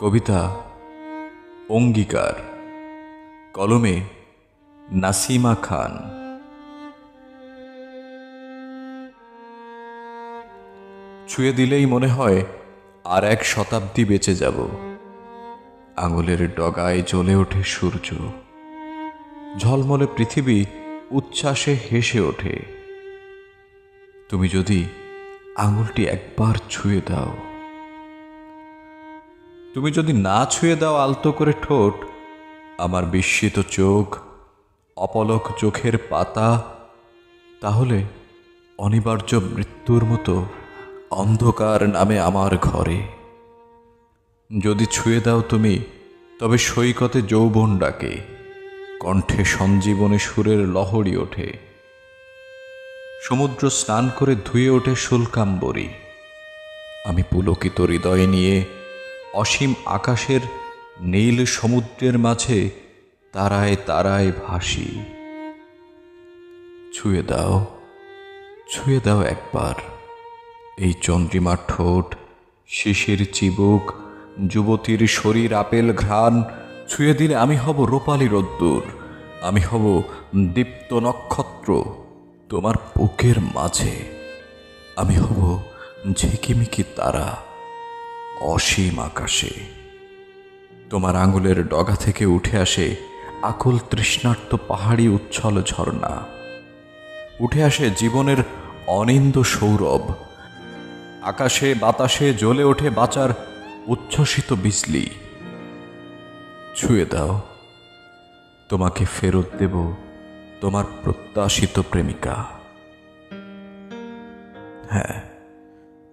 কবিতা অঙ্গীকার, কলমে নাসিমা খান। ছুঁয়ে দিলেই মনে হয় আর এক শতাব্দী বেঁচে যাব। আঙুলের ডগায় জ্বলে ওঠে সূর্য। ঝলমলে পৃথিবী, উচ্ছ্বাসে হেসে ওঠে। তুমি যদি আঙুলটি একবার ছুঁয়ে দাও। তুমি যদি না ছুঁয়ে দাও আলতো করে ঠোঁট, আমার বিস্মিত চোখ, অপলক চোখের পাতা, তাহলে অনিবার্য মৃত্যুর মতো অন্ধকার নামে আমার ঘরে। যদি ছুঁয়ে দাও তুমি, তবে সৈকতে যৌবন ডাকে, কণ্ঠে সঞ্জীবনী সুরের লহরি ওঠে। সমুদ্র স্নান করে ধুয়ে ওঠে শুল্কাম্বরী। আমি পুলকিত হৃদয় নিয়ে অসীম আকাশের নীল সমুদ্রের মাঝে তারায় তারায় ভাসি। ছুঁয়ে দাও ছুঁয়ে দাও একবার। এই চন্দ্রিমার ঠোঁট, শিশির চিবুক, যুবতীর শরীর আপেল ঘ্রাণ, ছুঁয়ে দিলে আমি হব রূপালী রোদ্দুর, আমি হব দীপ্ত নক্ষত্র তোমার বুকের মাঝে, আমি হব ঝিকিমিকি তারা। অসীম আকাশে। তোমার আঙুলের ডগা থেকে উঠে আসে আকুল তৃষ্ণার্ত পাহাড়ি উচ্ছল ঝর্ণা। উঠে আসে জীবনের অনিন্দ সৌরভ। আকাশে বাতাসে জ্বলে ওঠে বাঁচার উচ্ছ্বসিত বিজলি। ছুঁয়ে দাও। তোমাকে ফেরত দেব তোমার প্রত্যাশিত প্রেমিকা। হ্যাঁ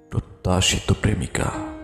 প্রত্যাশিত প্রেমিকা।